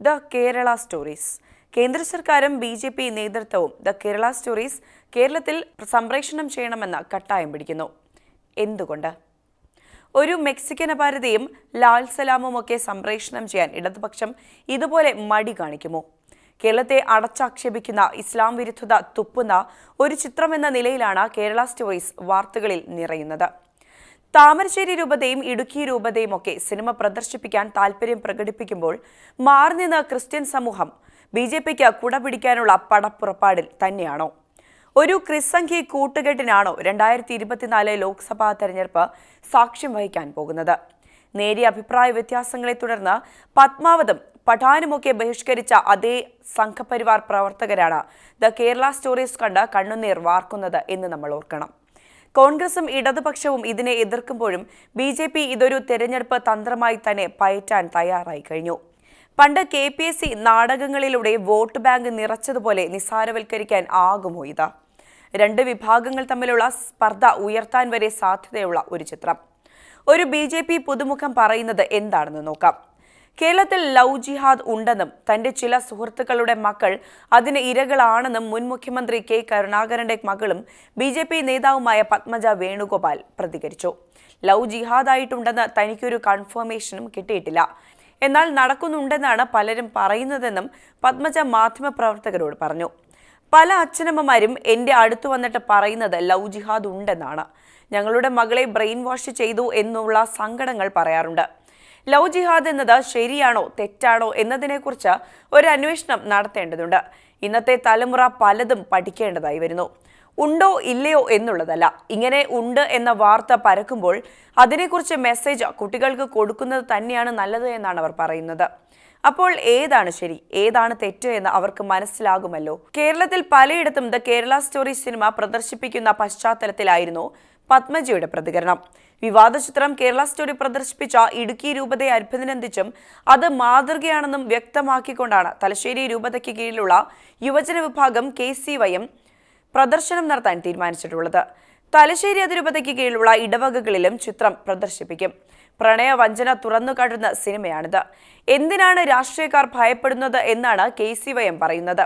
The Kerala stories. കേന്ദ്ര സർക്കാരും B J P നേതൃത്വവും ദ കേരള സ്റ്റോറീസ് കേരളത്തിൽ സംപ്രേഷണം ചെയ്യണമെന്ന് കട്ടായം പിടിക്കുന്നു. എന്തുകൊണ്ട്? ഒരു മെക്സിക്കൻ അപാരതയും ലാൽ സലാമും ഒക്കെ സംപ്രേഷണം ചെയ്യാൻ ഇടതുപക്ഷം ഇതുപോലെ മടി കാണിക്കുമോ? കേരളത്തെ അടച്ചാക്ഷേപിക്കുന്ന ഇസ്ലാം വിരുദ്ധത തുപ്പുന്ന ഒരു ചിത്രമെന്ന നിലയിലാണ് കേരള സ്റ്റോറീസ് വാർത്തകളിൽ നിറയുന്നത്. താമരശ്ശേരി രൂപതയും ഇടുക്കി രൂപതയും ഒക്കെ സിനിമ പ്രദർശിപ്പിക്കാൻ താല്പര്യം പ്രകടിപ്പിക്കുമ്പോൾ മാറി നിന്ന് ക്രിസ്ത്യൻ സമൂഹം ബി ജെ പിക്ക് കുടപിടിക്കാനുള്ള പടപ്പുറപ്പാടിൽ തന്നെയാണോ? ഒരു ക്രിസംഖ്യ കൂട്ടുകെട്ടിനാണോ രണ്ടായിരത്തി ഇരുപത്തിനാല് ലോക്സഭാ തെരഞ്ഞെടുപ്പ് സാക്ഷ്യം വഹിക്കാൻ പോകുന്നത്? നേരിയ അഭിപ്രായ വ്യത്യാസങ്ങളെ തുടർന്ന് പത്മാവതും പഠാനുമൊക്കെ ബഹിഷ്കരിച്ച അതേ സംഘപരിവാർ പ്രവർത്തകരാണ് ദ കേരള സ്റ്റോറീസ് കണ്ട് കണ്ണുനീർ വാർക്കുന്നത് എന്ന് നമ്മൾ ഓർക്കണം. കോൺഗ്രസും ഇടതുപക്ഷവും ഇതിനെ എതിർക്കുമ്പോഴും ബി ജെ പി ഇതൊരു തെരഞ്ഞെടുപ്പ് തന്ത്രമായി തന്നെ പയറ്റാൻ തയ്യാറായി കഴിഞ്ഞു. പണ്ട് കെ പി എസ് സി നാടകങ്ങളിലൂടെ വോട്ട് ബാങ്ക് നിറച്ചതുപോലെ നിസ്സാരവൽക്കരിക്കാൻ ആകുമോ ഇത്? രണ്ട് വിഭാഗങ്ങൾ തമ്മിലുള്ള സ്പർദ്ധ ഉയർത്താൻ വരെ സാധ്യതയുള്ള ഒരു ചിത്രം. ഒരു ബി ജെ പി പുതുമുഖം പറയുന്നത് എന്താണെന്ന് നോക്കാം. കേരളത്തിൽ ലവ് ജിഹാദ് ഉണ്ടെന്നും തന്റെ ചില സുഹൃത്തുക്കളുടെ മക്കൾ അതിന് ഇരകളാണെന്നും മുൻ മുഖ്യമന്ത്രി കെ കരുണാകരന്റെ മകളും ബി ജെ പി നേതാവുമായ പത്മജ വേണുഗോപാൽ പ്രതികരിച്ചു. ലവ് ജിഹാദായിട്ടുണ്ടെന്ന് തനിക്കൊരു കൺഫർമേഷനും കിട്ടിയിട്ടില്ല. എന്നാൽ നടക്കുന്നുണ്ടെന്നാണ് പലരും പറയുന്നതെന്നും പത്മജ മാധ്യമപ്രവർത്തകരോട് പറഞ്ഞു. പല അച്ഛനമ്മമാരും എന്റെ അടുത്ത് വന്നിട്ട് പറയുന്നത് ലവ് ജിഹാദ് ഉണ്ടെന്നാണ്. ഞങ്ങളുടെ മകളെ ബ്രെയിൻ വാഷ് ചെയ്തു എന്നുള്ള സങ്കടങ്ങൾ പറയാറുണ്ട്. ലവ് ജിഹാദ് എന്നത് ശരിയാണോ തെറ്റാണോ എന്നതിനെക്കുറിച്ച് ഒരു അന്വേഷണം നടത്തേണ്ടതുണ്ട്. ഇന്നത്തെ തലമുറ പലതും പഠിക്കേണ്ടതായി വരുന്നു. ഉണ്ടോ ഇല്ലയോ എന്നുള്ളതല്ല. ഇങ്ങനെ ഉണ്ട് എന്ന വാർത്ത പരക്കുമ്പോൾ അതിനെക്കുറിച്ച് മെസ്സേജ് കുട്ടികൾക്ക് കൊടുക്കുന്നത് തന്നെയാണ് നല്ലത് എന്നാണ് അവർ പറയുന്നത്. അപ്പോൾ ഏതാണ് ശരി ഏതാണ് തെറ്റ് എന്ന് അവർക്ക് മനസ്സിലാകുമല്ലോ. കേരളത്തിൽ പലയിടത്തും ദ കേരള സ്റ്റോറി സിനിമ പ്രദർശിപ്പിക്കുന്ന പശ്ചാത്തലത്തിലായിരുന്നു പത്മജിയുടെ പ്രതികരണം. വിവാദ ചിത്രം കേരള സ്റ്റോറി പ്രദർശിപ്പിച്ച ഇടുക്കി രൂപതയെ അഭിനന്ദിച്ചും അത് മാതൃകയാണെന്നും വ്യക്തമാക്കിക്കൊണ്ടാണ് തലശ്ശേരി രൂപതയ്ക്ക് കീഴിലുള്ള യുവജന വിഭാഗം കെ സി പ്രദർശനം നടത്താൻ തീരുമാനിച്ചിട്ടുള്ളത്. തലശ്ശേരി അതിരൂപതയ്ക്ക് കീഴിലുള്ള ഇടവകകളിലും ചിത്രം പ്രദർശിപ്പിക്കും. പ്രണയ വഞ്ചന തുറന്നു കാട്ടുന്ന സിനിമയാണിത്. എന്തിനാണ് രാഷ്ട്രീയക്കാർ ഭയപ്പെടുന്നത് എന്നാണ് കെ സി പറയുന്നത്.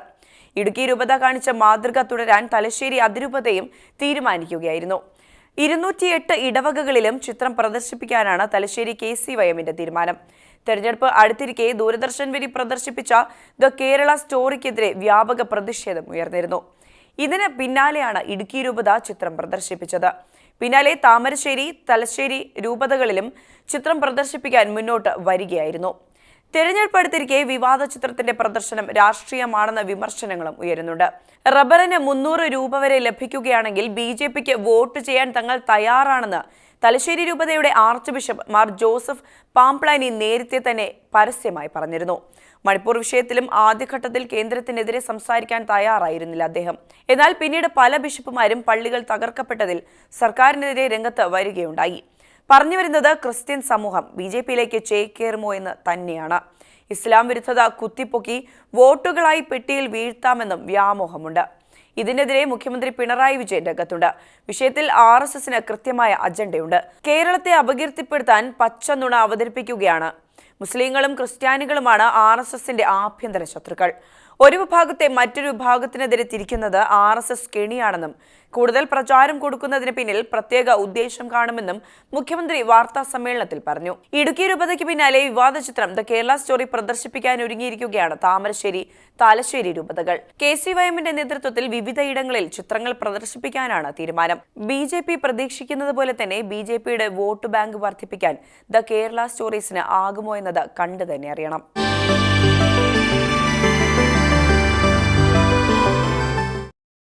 ഇടുക്കി രൂപത കാണിച്ച മാതൃക തുടരാൻ തലശ്ശേരി അതിരൂപതയും തീരുമാനിക്കുകയായിരുന്നു. ഇരുന്നൂറ്റിയെട്ട് ഇടവകകളിലും ചിത്രം പ്രദർശിപ്പിക്കാനാണ് തലശ്ശേരി കെ സി വയമിന്റെ തീരുമാനം. തെരഞ്ഞെടുപ്പ് അടുത്തിരിക്കെ ദൂരദർശൻ വരി പ്രദർശിപ്പിച്ച ദ കേരള സ്റ്റോറിക്കെതിരെ വ്യാപക പ്രതിഷേധം ഉയർന്നിരുന്നു. ഇതിന് പിന്നാലെയാണ് ഇടുക്കി രൂപത ചിത്രം പ്രദർശിപ്പിച്ചത്. പിന്നാലെ താമരശ്ശേരി തലശ്ശേരി രൂപതകളിലും ചിത്രം പ്രദർശിപ്പിക്കാൻ മുന്നോട്ട് വരികയായിരുന്നു. തെരഞ്ഞെടുപ്പ് അടുത്തിരിക്കെ വിവാദ ചിത്രത്തിന്റെ പ്രദർശനം രാഷ്ട്രീയമാണെന്ന വിമർശനങ്ങളും ഉയരുന്നുണ്ട്. റബ്ബറിന് മുന്നൂറ് രൂപ വരെ ലഭിക്കുകയാണെങ്കിൽ ബി ജെ പിക്ക് വോട്ട് ചെയ്യാൻ തങ്ങൾ തയ്യാറാണെന്ന് തലശ്ശേരി രൂപതയുടെ ആർച്ച് ബിഷപ്പ് മാർ ജോസഫ് പാംപ്ലാനി നേരത്തെ തന്നെ പരസ്യമായി പറഞ്ഞിരുന്നു. മണിപ്പൂർ വിഷയത്തിലും ആദ്യഘട്ടത്തിൽ കേന്ദ്രത്തിനെതിരെ സംസാരിക്കാൻ തയ്യാറായിരുന്നില്ല അദ്ദേഹം. എന്നാൽ പിന്നീട് പല ബിഷപ്പുമാരും പള്ളികൾ തകർക്കപ്പെട്ടതിൽ സർക്കാരിനെതിരെ രംഗത്ത് വരികയുണ്ടായി. പറഞ്ഞു വരുന്നത് ക്രിസ്ത്യൻ സമൂഹം. ബി ജെ പിയിലേക്ക് ചേക്കേറുമോ എന്ന് തന്നെയാണ്. ഇസ്ലാം വിരുദ്ധത കുത്തിപ്പൊക്കി വോട്ടുകളായി പെട്ടിയിൽ വീഴ്ത്താമെന്നും വ്യാമോഹമുണ്ട്. ഇതിനെതിരെ മുഖ്യമന്ത്രി പിണറായി വിജയൻ രംഗത്തുണ്ട്. വിഷയത്തിൽ ആർ എസ് എസിന് കൃത്യമായ അജണ്ടയുണ്ട്. കേരളത്തെ അപകീർത്തിപ്പെടുത്താൻ പച്ച നുണ അവതരിപ്പിക്കുകയാണ്. മുസ്ലിങ്ങളും ക്രിസ്ത്യാനികളുമാണ് ആർ എസ് എസിന്റെ ആഭ്യന്തര ശത്രുക്കൾ. ഒരു വിഭാഗത്തെ മറ്റൊരു വിഭാഗത്തിനെതിരെ തിരിക്കുന്നത് ആർ എസ് എസ് കെണിയാണെന്നും കൂടുതൽ പ്രചാരം കൊടുക്കുന്നതിന് പിന്നിൽ പ്രത്യേക ഉദ്ദേശം കാണുമെന്നും മുഖ്യമന്ത്രി വാർത്താ സമ്മേളനത്തിൽ പറഞ്ഞു. ഇടുക്കി രൂപതയ്ക്ക് പിന്നാലെ വിവാദ ചിത്രം ദ കേരള സ്റ്റോറി പ്രദർശിപ്പിക്കാൻ ഒരുങ്ങിയിരിക്കുകയാണ് താമരശ്ശേരി തലശ്ശേരി രൂപതകൾ. കെ സി വൈഎമ്മിന്റെ നേതൃത്വത്തിൽ വിവിധയിടങ്ങളിൽ ചിത്രങ്ങൾ പ്രദർശിപ്പിക്കാനാണ് തീരുമാനം. ബി ജെ പി പ്രതീക്ഷിക്കുന്നത് പോലെ തന്നെ ബി ജെ പിയുടെ വോട്ട് ബാങ്ക് വർദ്ധിപ്പിക്കാൻ ദ കേരള സ്റ്റോറീസിന് ആകുമോ എന്നത് കണ്ടു തന്നെ അറിയണം.